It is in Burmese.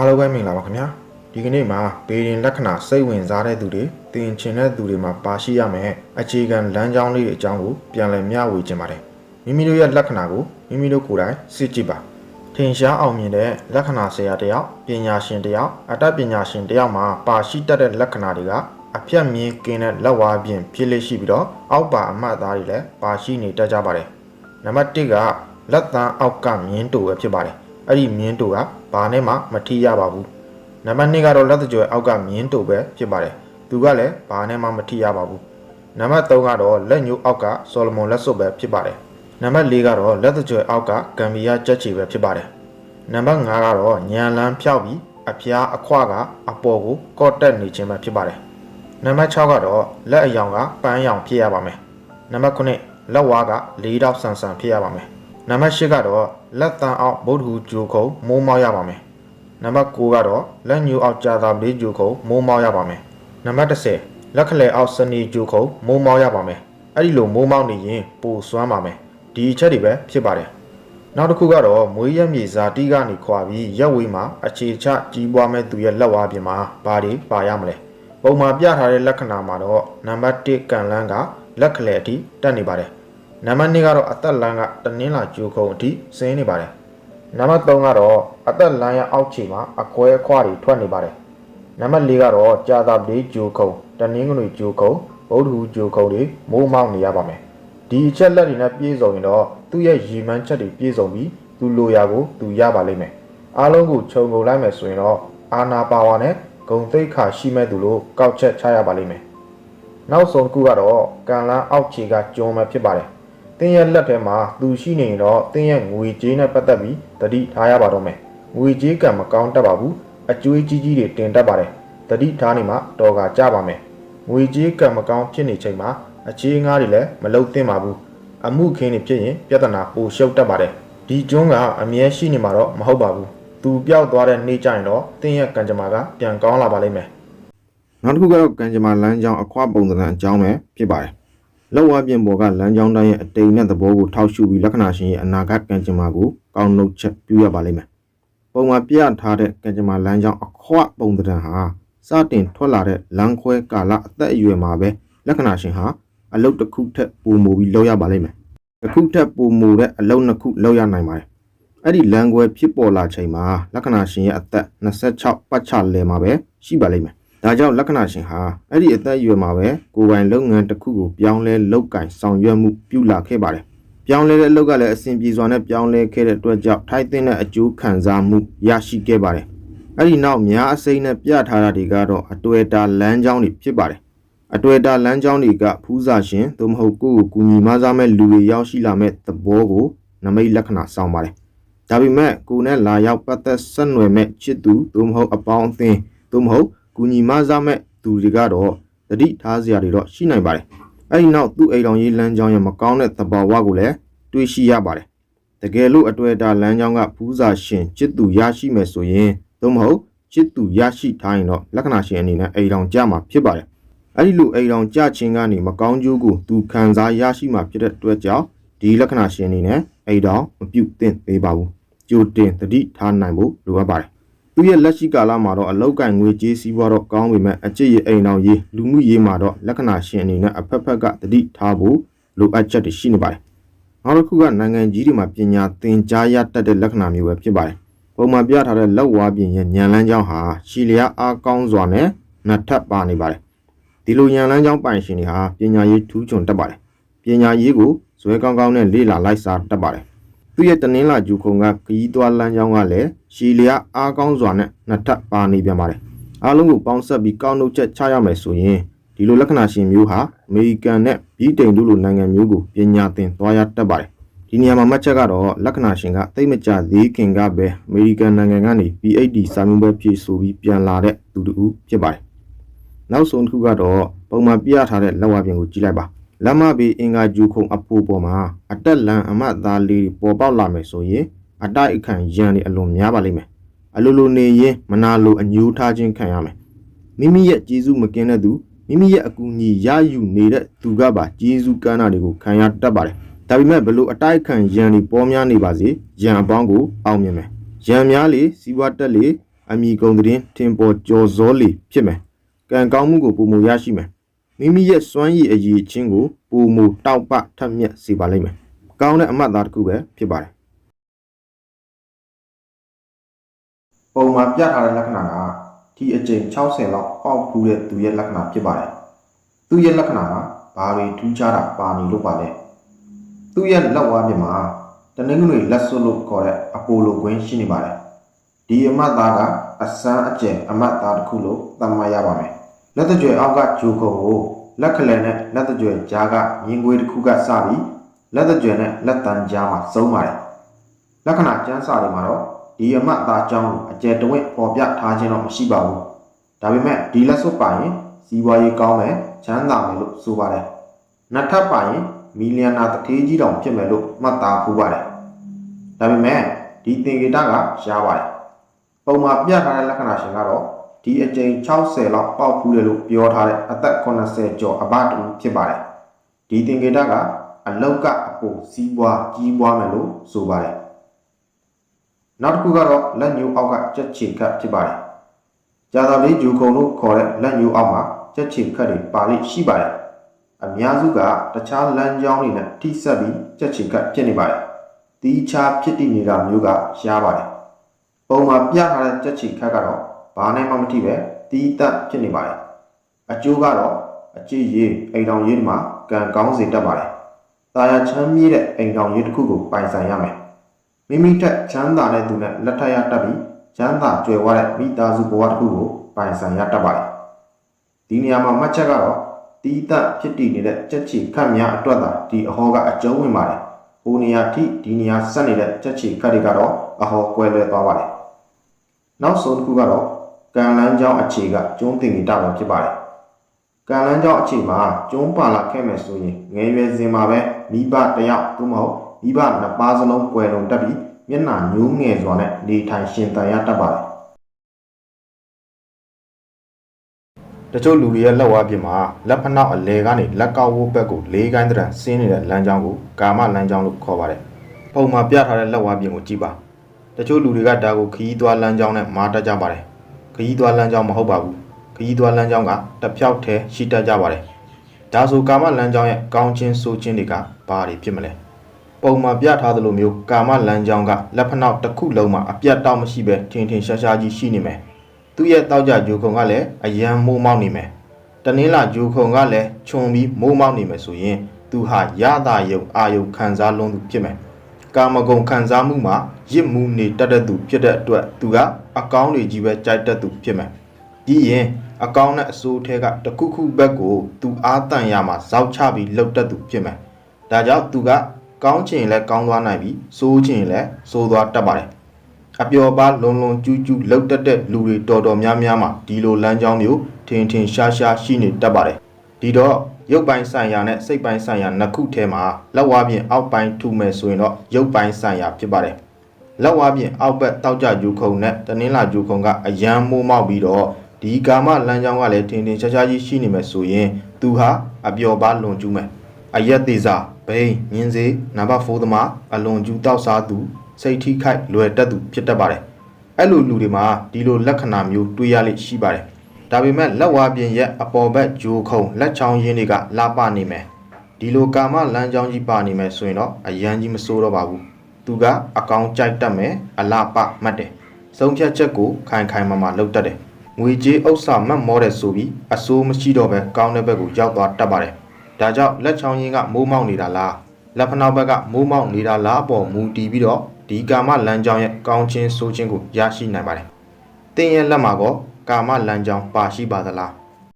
အားလုံးပဲမင်္ဂလာပါခင်ဗျာဒီကနေ့မှာဘေးရင်လက္ခဏာစိတ်ဝင်စားတဲ့သူတွေတင်ချင်တဲ့သူတွေမှာပါရှိရမယ်အခြေခံလမ်းကြောင်းလေးတွေအကြောင်းကိုပြန်လည်မျှဝေခြင်းပါတယ်မိမိတို့ရဲ့လက္ခဏာကိုမိမိတို့ကိုယ်တိုင်စစ်ကြည့်ပါထင်ရှားအောင်မြင်တဲ့လက္ခဏာဆရာတစ်ယောက်ပညာရှင်တစ်ယောက်အတတ်ပညာရှင်တစ်ယောက်မှာပါရှိတတ်တဲ့လက္ခဏာတွေကအပြတ်မြင်ကင်းတဲ့လက်ဝါးပြင်ဖြစ်လေရှိပြီးတော့အောက်ပါအမှတ်အသားတွေလည်းပါရှိနေတတ်ကြပါတယ်နံပါတ်1ကလက်သန်းအောက်ကမြင်းတူပဲဖြစ်ပါတယ် အဲ့ဒီမြင်းတူကဘာနဲ့မှမထိရပါဘူးနံပါတ်2ကတော့လက်တကြွယ်အောက်ကမြင်းတူပဲဖြစ်ပါတယ်သူကလည်းဘာနဲ့မှမထိရပါဘူးနံပါတ်3ကတော့လက်ညှိုးအောက်ကဆော်လမွန်လက်စွပ်ပဲဖြစ်ပါတယ်နံပါတ်4ကတော့လက်တကြွယ်အောက်ကဂမ်ဘီယာကြက်ချီပဲဖြစ်ပါတယ်နံပါတ်5ကတော့ညံလန်းဖြောက်ပြီးအဖျားအခွကအပေါ်ကိုကော့တက်နေခြင်းပဲဖြစ်ပါတယ်နံပါတ်6ကတော့လက်အယောင်ကပန်းရောင်ဖြစ်ရပါမယ်နံပါတ်9လက်ဝါးက၄တောက်ဆန်ဆန်ဖြစ်ရပါမယ်နံပါတ်10ကတော့ လက်တန်အောက်ဗုဒ္ဓဟူဂျိုခုံမိုးမောက်ရပါမယ်နံပါတ်9ကတော့လက်ညှိုးအောက်ကြာသာပလေးဂျူခုံမိုးမောက်ရပါမယ်။နံပါတ်10လက်ခလဲအောက်စနီဂျူခုံမိုးမောက်ရပါမယ်။အဲ့ဒီလိုမိုးမောက်နေရင်ပိုစွမ်းပါမယ်။ဒီအချက်တွေပဲဖြစ်ပါတယ်။နောက်တစ်ခုကတော့မွေးရက်မြေဇာတိကနေခွာပြီးရက်ဝေးမှာအခြေချကြီးပွားမဲ့သူရဲ့လက်ဝါးပြင်မှာဘာတွေပါရမလဲ။ပုံမှာပြထားတဲ့လက္ခဏာမှာတော့နံပါတ်1ကန်လန်းကလက်ခလဲအထိတက်နေပါတယ်။ နံပါတ်2ကတော့အသက်လန်းကတနင်းလာဂျူခုံအထိဆင်းနေပါတယ်။နံပါတ်3ကတော့အသက်လမ်းရအောက်ခြေမှာအကွဲအခွားတွေထွက်နေပါတယ်။နံပါတ်4ကတော့ကြာသာပလေးဂျိုခုံတနင်္ဂနွေဂျိုခုံဗုဒ္ဓဟူဂျိုခုံတွေမိုးမောက်နေရပါမယ်။ဒီအချက်လက်တွေနဲ့ပြည့်စုံရင်တော့သူ့ရဲ့ရည်မှန်းချက်တွေပြည့်စုံပြီးသူလိုရာကိုသူရပါလိမ့်မယ်။အားလုံးကိုခြုံငုံလိုက်မယ်ဆိုရင်တော့အာနာပါဝါနဲ့ဂုံသိက္ခာရှိမဲ့သူလို့ကောက်ချက်ချရပါလိမ့်မယ်။နောက်ဆုံးတစ်ခုကတော့ကန်လန်းအောက်ခြေကကျုံပဲဖြစ်ပါတယ်။ တင်းရဲ့လက်ထဲမှာသူရှိနေရင်တော့တင်းရဲ့ငွေကြေးနဲ့ပတ်သက်ပြီးတတိထားရပါတော့မယ်။ငွေကြေးကံမကောင်းတတ်ပါဘူး။အကျွေးကြီးကြီးတွေတင်တတ်ပါတယ်။တတိထားနေမှတော်ကကြပါမယ်။ငွေကြေးကံမကောင်းဖြစ်နေချိန်မှာအခြေငားတွေလည်းမလုံသင့်ပါဘူး။အမှုခင်းတွေဖြစ်ရင်ပြဿနာပိုရှုပ်တတ်ပါတယ်။ဒီကျွန်းကအမြဲရှိနေမှာတော့မဟုတ်ပါဘူး။သူပျောက်သွားတဲ့နေ့ကျရင်တော့တင်းရဲ့ကံကြမ္မာကပြန်ကောင်းလာပါလိမ့်မယ်။နောက်တစ်ခုကတော့ကံကြမ္မာလမ်းကြောင်းအခွပုံသဏ္ဍာန်အကြောင်းပဲဖြစ်ပါတယ်။ လောက်ဝါပြင်ပေါ်ကလမ်းကြောင်းတိုင်းရဲ့အတိမ်နဲ့သဘောကိုထောက်ရှုပြီးလက္ခဏာရှင်ရဲ့အနာဂတ်ကံကြမ္မာကိုကောင်းနှုတ်ချက်ပြုရပါလိမ့်မယ်။ပုံမှာပြထားတဲ့ကံကြမ္မာလမ်းကြောင်းအခွပုံသဏ္ဍာန်ဟာစတင်ထွက်လာတဲ့လမ်းခွဲကာလအသက်အရွယ်မှာပဲလက္ခဏာရှင်ဟာအလုတ်တစ်ခုထက်ပိုမိုပြီးလောက်ရပါလိမ့်မယ်။တစ်ခုထက်ပိုမိုတဲ့အလုတ်နှစ်ခုလောက်ရနိုင်ပါတယ်။အဲ့ဒီလမ်းခွဲဖြစ်ပေါ်လာချိန်မှာလက္ခဏာရှင်ရဲ့အသက်26ပတ်ချလည်မှာပဲရှိပါလိမ့်မယ်။ ဒါကြောင့်လက္ခဏာရှင်ဟာအဲ့ဒီအသက်အရွယ်မှာပဲကိုယ်ပိုင်လုပ်ငန်းတစ်ခုကိုပြောင်းလဲလုပ်ကင်ဆောင်ရွက်မှုပြုလာခဲ့ပါတယ်။ပြောင်းလဲတဲ့အလုပ်ကလည်းအစဉ်ပြေစွာနဲ့ပြောင်းလဲခဲ့တဲ့အတွက်ကြောင့်ထိုက်တဲ့အကျိုးခံစားမှုရရှိခဲ့ပါတယ်။အဲ့ဒီနောက်များအစိမ့်နဲ့ပြထားတာတွေကတော့အတွေ့အတာလမ်းကြောင်းတွေဖြစ်ပါတယ်။အတွေ့အတာလမ်းကြောင်းတွေကဖူးစာရှင်သို့မဟုတ်ကိုယ့်ကိုကူညီမစားမဲ့လူတွေရောက်ရှိလာမဲ့သဘောကိုနမိတ်လက္ခဏာဆောင်ပါတယ်။ဒါပေမဲ့ကိုယ်နဲ့လာရောက်ပတ်သက်ဆက်နွယ်မဲ့ချစ်သူသို့မဟုတ်အပေါင်းအသင်းသို့မဟုတ် ကူညီမစားမဲ့သူတွေကတော့တတိထားစရာတွေတော့ရှိနိုင်ပါတယ်။အဲဒီနောက်သူ့အိမ်တော်ရေးလမ်းကြောင်းရဲ့မကောင်းတဲ့သဘာဝကိုလည်းတွေးရှိရပါတယ်။တကယ်လို့အတွေ့အတာလမ်းကြောင်းကဖူးစာရှင်ချစ်သူရရှိမယ်ဆိုရင်သို့မဟုတ်ချစ်သူရရှိထားရင်တော့လက္ခဏာရှင်အနေနဲ့အိမ်တော်ကြမှာဖြစ်ပါတယ်။အဲ့ဒီလိုအိမ်တော်ကြခြင်းကနေမကောင်းကျိုးကိုသူခံစားရရှိမှဖြစ်တဲ့အတွက်ကြောင့်ဒီလက္ခဏာရှင်အနေနဲ့အိမ်တော်မပြုတ်သင့်သေးပါဘူးကြိုတင်သတိထားနိုင်ဖို့လိုအပ်ပါတယ် သူရဲ့လက်ရှိကာလမှာတော့အလောက်ကင်ငွေကြေးစည်းပွားတော့ကောင်းပေမဲ့အကျင့်ရအိမ်တော်ရေးလူမှုရေးမှာတော့လက္ခဏာရှင်အနေနဲ့အဖက်ဖက်ကသတိထားဖို့လိုအပ်ချက်တွေရှိနေပါတယ်နောက်တစ်ခုကနိုင်ငံကြီးတွေမှာပညာသင်ကြားရတတ်တဲ့လက္ခဏာမျိုးပဲဖြစ်ပါတယ်ပုံမှန်ပြထားတဲ့လက်ဝါးပြင်ရဲ့ညံလန်းကြောင်းဟာရှီလျာအားကောင်းစွာနဲ့နှစ်ထပ်ပါနေပါတယ်ဒီလိုရန်လန်းကြောင်းပိုင်ရှင်တွေဟာပညာရေးထူးချွန်တတ်ပါတယ်။ပညာရေးကိုဇွဲကောင်းကောင်းနဲ့လေ့လာလိုက်စားတတ်ပါတယ်။ သူ့ရဲ့တနင်္လာဂျူခုံကခရီးသွားလမ်းကြောင်းကလည်းရှီလျာအားကောင်းစွာနဲ့နှစ်ထပ်ပါနေပြန်ပါတယ်။အားလုံးကိုပေါင်းဆက်ပြီးကောင်းနှုတ်ချက်ချရမယ်ဆိုရင်ဒီလိုလက္ခဏာရှင်မျိုးဟာအမေရိကန်နဲ့ဗြိတိန်တို့လိုနိုင်ငံမျိုးကိုပညာသင်သွားရတတ်ပါတယ်။ဒီနေရာမှာမှတ်ချက်ကတော့လက္ခဏာရှင်ကတိတ်မကြသေးခင်ကပဲအမေရိကန်နိုင်ငံကနေ PhD စာမေးပွဲဖြေဆိုပြီးပြန်လာတဲ့သူတူဖြစ်ပါတယ်။နောက်ဆုံးတစ်ခုကတော့ပုံမှန်ပြထားတဲ့လက်ဝါပြင်ကိုကြည့်လိုက်ပါ လက်မဘေးအင်္ဂါဂျူခုံအဖိုးပေါ်မှာအတက်လန်အမတ်သားလေးတွေပေါ်ပေါက်လာမယ်ဆိုရင်အတိုက်အခံရန်တွေအလွန်များပါလိမ့်မယ်အလိုလိုနေရင်မနာလိုအညိုးထားခြင်းခံရမယ်မိမိရဲ့ကျေးဇူးမကင်းတဲ့သူမိမိရဲ့အကူအညီရယူနေတဲ့သူကပါကျေးဇူးကမ်းတာတွေကိုခံရတတ်ပါတယ်ဒါပေမဲ့ဘလို့အတိုက်အခံရန်တွေပေါ်များနေပါစေရန်အပေါင်းကိုအောင်မြင်မယ်ရန်များလေစီးပွားတက်လေအမိကုံသတင်းထင်ပေါ်ကြော်စောလီဖြစ်မယ်ကံကောင်းမှုကိုပုံမူရရှိမယ် မိမိရဲ့စွမ်းရည်အရေးချင်းကိုပုံမူတောက်ပထက်မြက်စေပါလိမ့်မယ်ကောင်းတဲ့အမှတ်သားတစ်ခုပဲဖြစ်ပါတယ်ပုံမှာပြထားတဲ့လက္ခဏာကဒီအကျိန်60လောက်ပေါက်ဖူးတဲ့သူရဲ့လက္ခဏာဖြစ်ပါတယ်သူရဲ့လက္ခဏာကဘာတွေထူးခြားတာပါနေလို့ပါလဲသူရဲ့လက်ဝါးပြင်မှာတနင်္ဂနွေလက်စွပ်လို့ခေါ်တဲ့အပိုလိုကွင်းရှိနေပါတယ်ဒီအမတ်သားကအစမ်းအကျယ်အမတ်သားတစ်ခုလို့သတ်မှတ်ရပါမယ် လက်တကြွယ်အောက်ကဂျိုခုံကိုလက်ခလယ်နဲ့လက်တကြွယ်ကြားကမြင်ကွေးတစ်ခုကစပြီးလက်တကြွယ်နဲ့လက်တန်ကြားမှာစုံပါတယ်လက္ခဏာကျမ်းစာတွေမှာတော့ဒီအမတ်သားအကြောင်းကိုအကျယ်တဝင့်ပေါ်ပြထားခြင်းတော့မရှိပါဘူးဒါပေမဲ့ဒီလက်စွပ်ပါရင်စီးပွားရေးကောင်းမယ်ချမ်းသာမယ်လို့ဆိုပါတယ်နှစ်ထပ်ပါရင်မီလီယံနာတထေးကြီးတောင်ဖြစ်မယ်လို့မှတ်သားဖူးပါတယ်ဒါပေမဲ့ဒီသင်္ကေတကရှားပါတယ်ပုံမှာပြထားတဲ့လက္ခဏာရှင်ကတော့ ဒီအကြိမ်60လောက်ပေါက်ဖူးတယ်လို့ပြောထားတဲ့အသက်80ကျော်အဘတူဖြစ်ပါတယ်ဒီသင်္ကေတကအလောက်ကအပိုစီးပွားကြီးပွားမယ်လို့ဆိုပါတယ်နောက်တစ်ခုကတော့လက်ညှိုးအောက်ကကြက်ချေခတ်ဖြစ်ပါတယ်ကြာသာလေးဂျူခုံလို့ခေါ်တဲ့လက်ညှိုးအောက်မှာကြက်ချေခတ်တွေပါလိမ့်ရှိပါတယ်အများစုကတခြားလမ်းကြောင်းတွေနဲ့ထိစပ်ပြီးကြက်ချေခတ်ဖြစ်နေပါတယ်တီးခြားဖြစ်တည်နေတာမျိုးကရှားပါတယ်ပုံမှာပြထားတဲ့ကြက်ချေခတ်ကတော့ ဘာနဲ့မှမထိပဲတီးတက်ဖြစ်နေပါတယ်အကျိုးကတော့အကြည့်ရေးအိမ်တော်ရေးမှာကံကောင်းစေတတ်ပါတယ်တာယာချမ်းမြေးတဲ့အိမ်တော်ရေးတစ်ခုကိုပိုင်ဆိုင်ရမယ်မိမိထက်ချမ်းသာတဲ့သူနဲ့လက်ထပ်ရတတ်ပြီးချမ်းသာကြွယ်ဝတဲ့မိသားစုဘဝတစ်ခုကိုပိုင်ဆိုင်ရတတ်ပါတယ်ဒီနေရာမှာမှတ်ချက်ကတော့တီးတက်ဖြစ်တည်နေတဲ့ကြက်ချီခတ်များအတွက်သာဒီအဟောကအကျုံးဝင်ပါတယ်ဟိုနေရာထိဒီနေရာဆက်နေတဲ့ကြက်ချီခတ်တွေကတော့အဟောကွဲလွဲသွားပါတယ်နောက်ဆုံးတစ်ခုကတော့ ကံလန်းကျောင်းအခြေကကျုံးတင်နေတာပဲဖြစ်ပါတယ်ကံလန်းကျောင်းအခြေမှာကျုံးပါလာခဲ့မယ်ဆိုရင်ငယ်ရွယ်စဉ်မှာပဲမိဘတစ်ယောက်သို့မဟုတ်မိဘနှစ်ပါးစလုံးကွယ်လွန်တတ်ပြီးမျက်နှာညိုးငယ်စွာနဲ့နေထိုင်ရှင်သန်ရတတ်ပါတယ်တချို့လူတွေရဲ့လက်ဝါးပြင်မှာလက်ဖက်နောက်အလဲကနေလက်ကောက်ဝိုးဘက်ကိုလေးကိုင်းတရံဆင်းနေတဲ့လမ်းကြောင်းကိုကာမလမ်းကြောင်းလို့ခေါ်ပါတယ်။ပုံမှာပြထားတဲ့လက်ဝါးပြင်ကိုကြည့်ပါ။တချို့လူတွေကဒါကိုခရီးသွားလမ်းကြောင်းနဲ့မာတတ်ကြပါတယ်။ ခရီးသွားလမ်းကြောင်းမဟုတ်ပါဘူး။ခရီးသွားလမ်းကြောင်းကတစ်ဖြောက်တည်းရှိတတ်ကြပါတယ်။ဒါဆိုကာမလမ်းကြောင်းရဲ့ကောင်းခြင်းဆိုးခြင်းတွေကဘာတွေဖြစ်မလဲ။ပုံမှာပြထားသလိုမျိုးကာမလမ်းကြောင်းကလက်ဖက်နောက်တစ်ခုလုံးမှာအပြတ်တောက်မရှိပဲထင်ထင်ရှားရှားကြီးရှိနေမယ်။သူ့ရဲ့တောက်ကြဂျိုခုံကလည်းအယံမိုးမောက်နေမယ်။တနင်းလာဂျိုခုံကလည်းခြုံပြီးမိုးမောက်နေမယ်ဆိုရင်သူဟာရတာယုံအာယုံခံစားလုံးသူဖြစ်မယ်။ကာမဂုဏ်ခံစားမှုမှာရစ်မှုနေတတ်တဲ့သူဖြစ်တဲ့အတွက်သူက အကောင်းတွေကြီးပဲကြိုက်တတ်သူဖြစ်မယ်။ဒီရင်အကောင်းနဲ့အဆိုးထဲကတစ်ခုခုဘက်ကိုသူအားတန်ရမှာဇောက်ချပြီးလှုပ်တတ်သူဖြစ်မယ်။ဒါကြောင့်သူကကောင်းချင်လည်းကောင်းသွားနိုင်ပြီးဆိုးချင်လည်းဆိုးသွားတတ်ပါတယ်။အပျော်ပါလုံလုံကျူးကျူးလှုပ်တတ်တဲ့လူတွေတော်တော်များများမှာဒီလိုလမ်းကြောင်းမျိုးထင်ထင်ရှားရှားရှိနေတတ်ပါတယ်။ဒီတော့ရုပ်ပိုင်းဆိုင်ရာနဲ့စိတ်ပိုင်းဆိုင်ရာနှစ်ခုထဲမှာလက်ဝါးပြင်အောက်ပိုင်းထူမယ်ဆိုရင်တော့ရုပ်ပိုင်းဆိုင်ရာဖြစ်ပါတယ်။ လက်ဝါးပြင်အောက်ဘက်တောက်ကြယူခုံနဲ့တနင်္လာယူခုံကအယမ်းမိုးမောက်ပြီးတော့ဒီကာမလမ်းကြောင်းကလည်းထင်ထင်ရှားရှားကြီးရှိနေမယ်ဆိုရင်သူဟာအပျော်ပါလွန်ကျူးမယ်။အယက်သေးစားဘိန်းမြင်းစေးနံပါတ်4သမားအလွန်ကျူးတောက်စားသူစိတ်ထိခိုက်လွယ်တတ်သူဖြစ်တတ်ပါတယ်။အဲ့လိုလူတွေမှာဒီလိုလက္ခဏာမျိုးတွေ့ရလိမ့်ရှိပါတယ်။ဒါပေမဲ့လက်ဝါးပြင်ရဲ့အပေါ်ဘက်ဂျိုခုံလက်ချောင်းရင်းတွေကလာပနေမယ်။ဒီလိုကာမလမ်းကြောင်းကြီးပါနေမယ်ဆိုရင်တော့အယမ်းကြီးမစိုးတော့ပါဘူး။ သူကအကောင်ကြိုက်တတ်မယ်အလားပမှတ်တယ်။ဆုံးဖြတ်ချက်ကိုခိုင်ခိုင်မာမာလုပ်တတ်တယ်။ငွေကြေးဥစ္စာမတ်မောတဲ့ဆိုပြီးအစိုးမရှိတော့ပဲကောင်းတဲ့ဘက်ကိုရောက်သွားတတ်ပါတယ်။ဒါကြောင့်လက်ချောင်းရင်းကမိုးမောက်နေတာလားလက်ဖနောက်ဘက်ကမိုးမောက်နေတာလားအပေါ်မူတည်ပြီးတော့ဒီကာမလမ်းကြောင်းရဲ့ကောင်းခြင်းဆိုးခြင်းကိုရရှိနိုင်ပါတယ်။တင်းရဲ့လက်မှာကောကာမလမ်းကြောင်းပါရှိပါသလား